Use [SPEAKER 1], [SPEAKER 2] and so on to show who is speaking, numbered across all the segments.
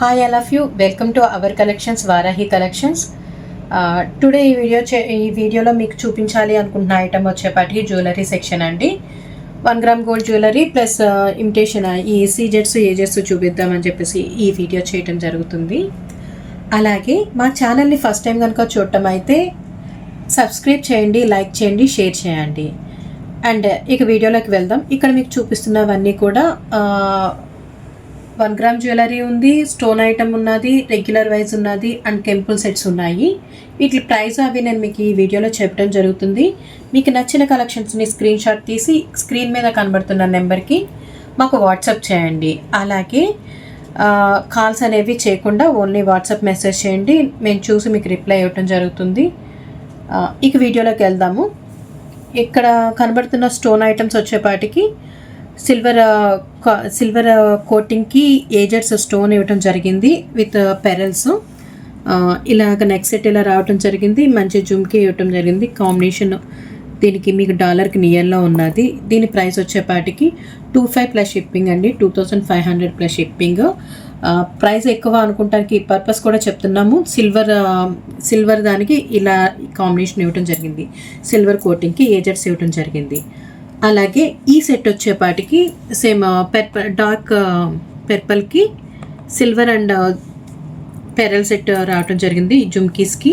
[SPEAKER 1] Hi all of you welcome to our collections Varahi collections today ఈ video చే ఈ వీడియోలో మీకు చూపించాలి అనుకుంటున్న ఐటమ్ వచ్చేపాటికి జ్యువెలరీ సెక్షన్ అండి. One gram gold jewellery plus imitation ఈ సీజెట్స్ ఏజెస్ చూపిద్దామని చెప్పేసి ఈ వీడియో చేయటం జరుగుతుంది. అలాగే మా ఛానల్ని ఫస్ట్ టైం కనుక చూడటం అయితే సబ్స్క్రైబ్ చేయండి లైక్ చేయండి షేర్ చేయండి. అండ్ uh, ఇక వీడియోలోకి వెళ్దాం. ఇక్కడ మీకు చూపిస్తున్నవన్నీ కూడా uh, వన్ గ్రామ్ జ్యువెలరీ ఉంది స్టోన్ ఐటమ్ ఉన్నది రెగ్యులర్ వైజ్ ఉన్నది అండ్ టెంపుల్ సెట్స్ ఉన్నాయి. వీటి ప్రైస్ అవి నేను మీకు ఈ వీడియోలో చెప్పడం జరుగుతుంది. మీకు నచ్చిన కలెక్షన్స్ని స్క్రీన్ షాట్ తీసి స్క్రీన్ మీద కనబడుతున్న నెంబర్కి మాకు వాట్సాప్ చేయండి. అలాగే కాల్స్ అనేవి చేయకుండా ఓన్లీ వాట్సాప్ మెసేజ్ చేయండి. మేము చూసి మీకు రిప్లై ఇవ్వటం జరుగుతుంది. ఇక వీడియోలోకి వెళ్దాము. ఇక్కడ కనబడుతున్న స్టోన్ ఐటమ్స్ వచ్చేపాటికి సిల్వర్ సిల్వర్ కోటింగ్కి ఏజెడ్స్ స్టోన్ ఇవ్వటం జరిగింది విత్ పెరల్స్. ఇలాగ నెక్ సెట్ ఇలా రావటం జరిగింది మంచి జుమ్కి ఇవ్వటం జరిగింది. కాంబినేషన్ దీనికి మీకు డాలర్కి నియర్లో ఉన్నది. దీని ప్రైస్ వచ్చేపాటికి టూ ఫైవ్ ప్లస్ షిప్పింగ్ అండి two thousand five hundred plus shipping. Price ఎక్కువ అనుకుంటానికి పర్పస్ కూడా చెప్తున్నాము. సిల్వర్ సిల్వర్ దానికి ఇలా కాంబినేషన్ ఇవ్వటం జరిగింది. సిల్వర్ కోటింగ్కి ఏజెట్స్ ఇవ్వటం జరిగింది. అలాగే ఈ సెట్ వచ్చేపాటికి సేమ్ పెర్పల్ డార్క్ పెర్పల్కి సిల్వర్ అండ్ పెరల్ సెట్ రావటం జరిగింది ఈ జుమ్కీస్కి.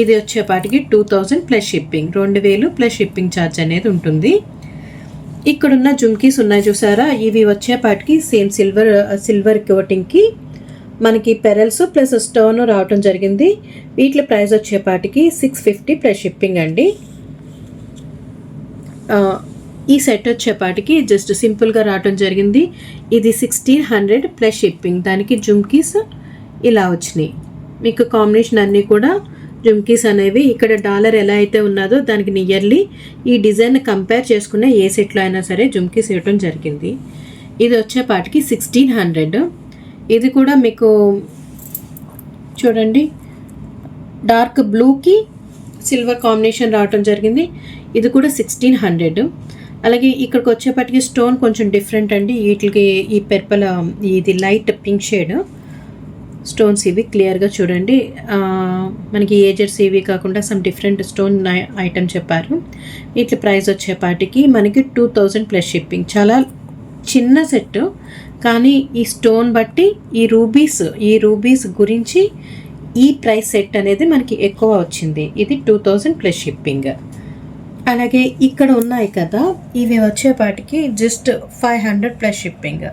[SPEAKER 1] ఇది వచ్చేపాటికి టూ థౌజండ్ ప్లస్ షిప్పింగ్. రెండు వేలు ప్లస్ షిప్పింగ్ ఛార్జ్ అనేది ఉంటుంది. ఇక్కడున్న జుమ్కీస్ ఉన్నాయి చూసారా? ఇవి వచ్చేపాటికి సేమ్ సిల్వర్ సిల్వర్ కోటింగ్కి మనకి పెరల్స్ ప్లస్ స్టోన్ రావటం జరిగింది. వీటి ప్రైస్ వచ్చేపాటికి సిక్స్ ఫిఫ్టీ ప్లస్ షిప్పింగ్ అండి. ఈ సెట్ వచ్చేపాటికి జస్ట్ సింపుల్గా రావటం జరిగింది. ఇది సిక్స్టీన్ హండ్రెడ్ ప్లస్ షిప్పింగ్ దానికి జుమ్కీస్ ఇలా వచ్చినాయి. మీకు కాంబినేషన్ అన్నీ కూడా జుమ్కీస్ అనేవి. ఇక్కడ డాలర్ ఎలా అయితే ఉన్నదో దానికి నియర్లీ ఈ డిజైన్ కంపేర్ చేసుకునే ఏ సెట్లో అయినా సరే జుమ్కీస్ ఇవ్వటం జరిగింది. ఇది వచ్చేపాటికి సిక్స్టీన్ హండ్రెడ్ ఇది కూడా మీకు చూడండి. డార్క్ బ్లూకి సిల్వర్ కాంబినేషన్ రావటం జరిగింది. ఇది కూడా సిక్స్టీన్ హండ్రెడ్ అలాగే ఇక్కడికి వచ్చేపటికి స్టోన్ కొంచెం డిఫరెంట్ అండి. వీటికి ఈ పెర్పల um, ఇది లైట్ పింక్ షేడ్ స్టోన్స్ ఇవి క్లియర్గా చూడండి. మనకి ఏజెడ్స్ ఇవి కాకుండా సమ్ డిఫరెంట్ స్టోన్ ఐటమ్ చెప్పారు. వీటి ప్రైస్ వచ్చేపాటికి మనకి టూ థౌజండ్ ప్లస్ షిప్పింగ్ చాలా చిన్న సెట్ కానీ ఈ స్టోన్ బట్టి ఈ రూబీస్ ఈ రూబీస్ గురించి ఈ ప్రైస్ సెట్ అనేది మనకి ఎక్కువ వచ్చింది. ఇది టూ థౌజండ్ ప్లస్ షిప్పింగ్ అలాగే ఇక్కడ ఉన్నాయి కదా ఇవి వచ్చేపాటికి just five hundred plus shipping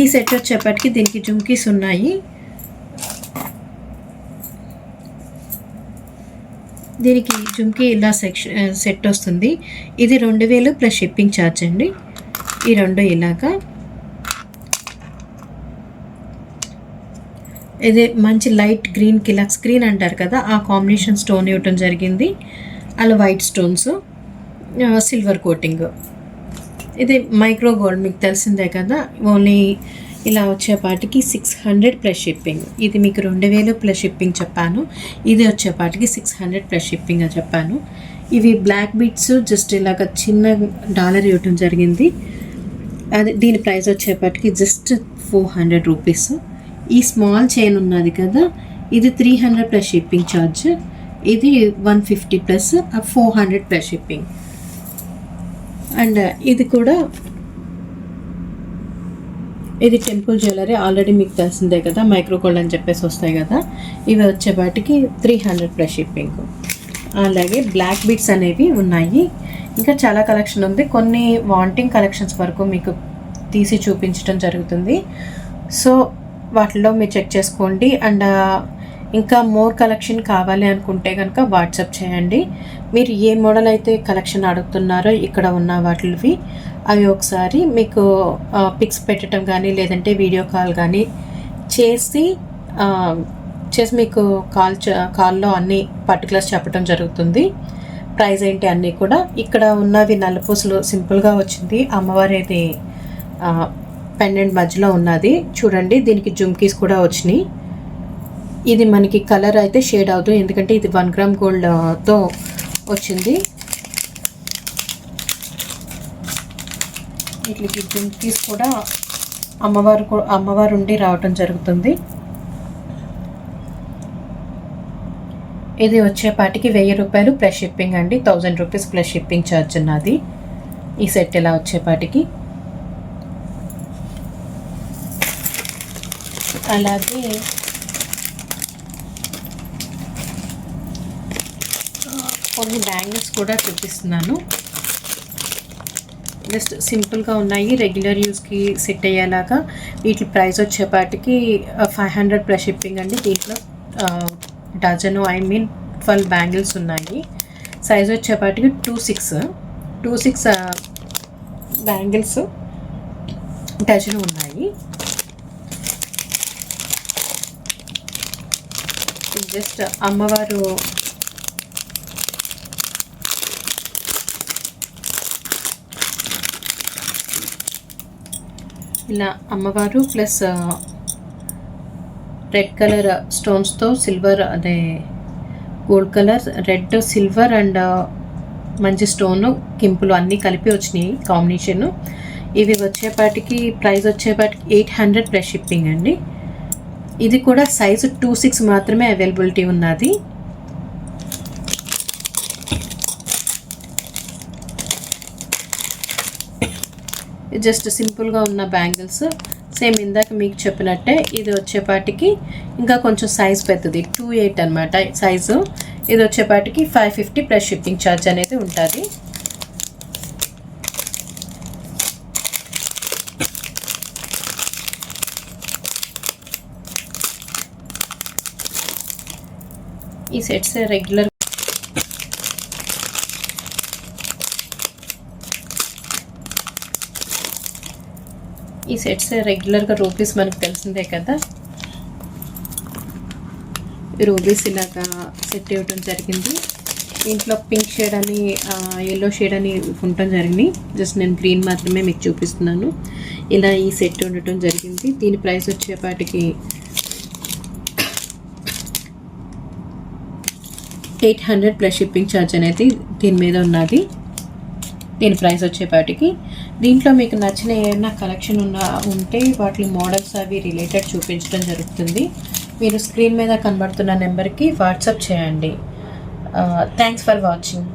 [SPEAKER 1] ఈ సెట్ వచ్చేపాటికి దీనికి జుమ్కీస్ ఉన్నాయి. దీనికి జుంకీ ఇలా సెక్షన్ సెట్ వస్తుంది. ఇది రెండు వేలు ప్లస్ షిప్పింగ్ ఛార్జ్ అండి. ఈ రెండు ఇలాగా. ఇది మంచి లైట్ గ్రీన్ కిలక్స్ గ్రీన్ అంటారు కదా ఆ కాంబినేషన్ స్టోన్ ఇవ్వటం జరిగింది. అలా వైట్ స్టోన్స్ సిల్వర్ కోటింగ్ ఇది మైక్రో గోల్డ్ మీకు తెలిసిందే కదా? ఓన్లీ ఇలా వచ్చేపాటికి సిక్స్ హండ్రెడ్ ప్లస్ షిప్పింగ్ ఇది మీకు రెండు వేలు ప్లస్ షిప్పింగ్ చెప్పాను. ఇది వచ్చేపాటికి సిక్స్ హండ్రెడ్ ప్లస్ షిప్పింగ్ అని చెప్పాను. ఇవి బ్లాక్ బీట్స్ జస్ట్ ఇలాగ చిన్న డాలర్ ఇవ్వటం జరిగింది. అది దీని ప్రైస్ వచ్చేపాటికి జస్ట్ ఫోర్ హండ్రెడ్ రూపీస్ ఈ స్మాల్ చైన్ ఉన్నది కదా? ఇది three hundred plus shipping charge ఇది one fifty plus four hundred plus shipping and ఇది కూడా ఇది టెంపుల్ జ్యువెలరీ ఆల్రెడీ మీకు తెలిసిందే కదా మైక్రో గోల్డ్ అని చెప్పేసి వస్తాయి కదా. ఇవి వచ్చేపాటికి త్రీ హండ్రెడ్ ప్లస్ షిప్పింగ్ అలాగే బ్లాక్ బీట్స్ అనేవి ఉన్నాయి. ఇంకా చాలా కలెక్షన్ ఉంది. కొన్ని వాంటింగ్ కలెక్షన్స్ వరకు మీకు తీసి చూపించడం జరుగుతుంది. సో వాటిలో మీరు చెక్ చేసుకోండి. అండ్ ఇంకా మోర్ కలెక్షన్ కావాలి అనుకుంటే కనుక వాట్సాప్ చేయండి. మీరు ఏ మోడల్ అయితే కలెక్షన్ అడుగుతున్నారో ఇక్కడ ఉన్న వాటివి అవి ఒకసారి మీకు పిక్స్ పెట్టడం కానీ లేదంటే వీడియో కాల్ కానీ చేసి చేసి మీకు కాల్ కాల్లో అన్ని పర్టికులర్స్ చెప్పడం జరుగుతుంది. ప్రైస్ ఏంటి అన్నీ కూడా ఇక్కడ ఉన్నవి నల్లపూసలు సింపుల్గా వచ్చింది. అమ్మవారి అయితే పెండెంట్ మధ్యలో ఉన్నది. చూడండి దీనికి జుమ్కీస్ కూడా వచ్చినాయి. ఇది మనకి కలర్ అయితే షేడ్ అవుతుంది. ఎందుకంటే ఇది వన్ గ్రామ్ గోల్డ్తో వచ్చింది. వీటికి జింకీస్ కూడా అమ్మవారు అమ్మవారు ఉండి రావటం జరుగుతుంది. ఇది వచ్చేపాటికి వెయ్యి రూపాయలు ప్లస్ షిప్పింగ్ అండి. Thousand rupees plus shipping charge ఉన్నది. ఈ సెట్ ఇలా వచ్చేపాటికి? అలాగే కొన్ని బ్యాంగిల్స్ కూడా చూపిస్తున్నాను. జస్ట్ సింపుల్గా ఉన్నాయి. రెగ్యులర్ యూస్కి సెట్ అయ్యేలాగా. వీటి ప్రైస్ వచ్చేపాటికి ఫైవ్ హండ్రెడ్ ప్లస్ షిప్పింగ్ అండి. దీంట్లో dozen I mean twelve bangles ఉన్నాయి. సైజ్ వచ్చేపాటికి two six two six bangles dozen ఉన్నాయి. జస్ట్ అమ్మవారు ఇలా అమ్మవారు ప్లస్ రెడ్ కలర్ స్టోన్స్తో సిల్వర్ అదే gold colour red silver and మంచి స్టోన్ కింపులు అన్నీ కలిపి వచ్చినాయి కాంబినేషన్. ఇవి వచ్చేపాటికి ప్రైస్ వచ్చేపాటికి ఎయిట్ హండ్రెడ్ ప్లస్ షిప్పింగ్ అండి. ఇది కూడా సైజు టూ సిక్స్ మాత్రమే అవైలబిలిటీ ఉన్నది. జస్ట్ సింపుల్గా ఉన్న బ్యాంగిల్స్. సేమ్ ఇందాక మీకు చెప్పినట్టే ఇది వచ్చేపాటికి ఇంకా కొంచెం సైజ్ పెద్దది టూ ఎయిట్ అనమాట సైజు ఇది వచ్చేపాటికి five fifty plus shipping charge అనేది ఉంటుంది. ఈ సెట్స్ రెగ్యులర్ ఈ సెట్స్ రెగ్యులర్గా రూపీస్ మనకు తెలిసిందే కదా? రూబీస్ ఇలాగా సెట్ ఇవ్వడం జరిగింది. ఇంట్లో పింక్ షేడ్ అని ఎల్లో షేడ్ అని ఉండటం జరిగింది. జస్ట్ నేను గ్రీన్ మాత్రమే మీకు చూపిస్తున్నాను. ఇలా ఈ సెట్ ఉండటం జరిగింది. దీని ప్రైస్ వచ్చేపాటికి eight hundred plus shipping charge అనేది దీని మీద ఉన్నది. దీని ప్రైస్ వచ్చేపాటికి దీంట్లో మీకు నచ్చిన ఏమైనా కలెక్షన్ ఉన్న ఉంటే వాటి మోడల్స్ అవి రిలేటెడ్ చూపించడం జరుగుతుంది. మీరు స్క్రీన్ మీద కనబడుతున్న నెంబర్కి వాట్సాప్ చేయండి. Thanks for watching.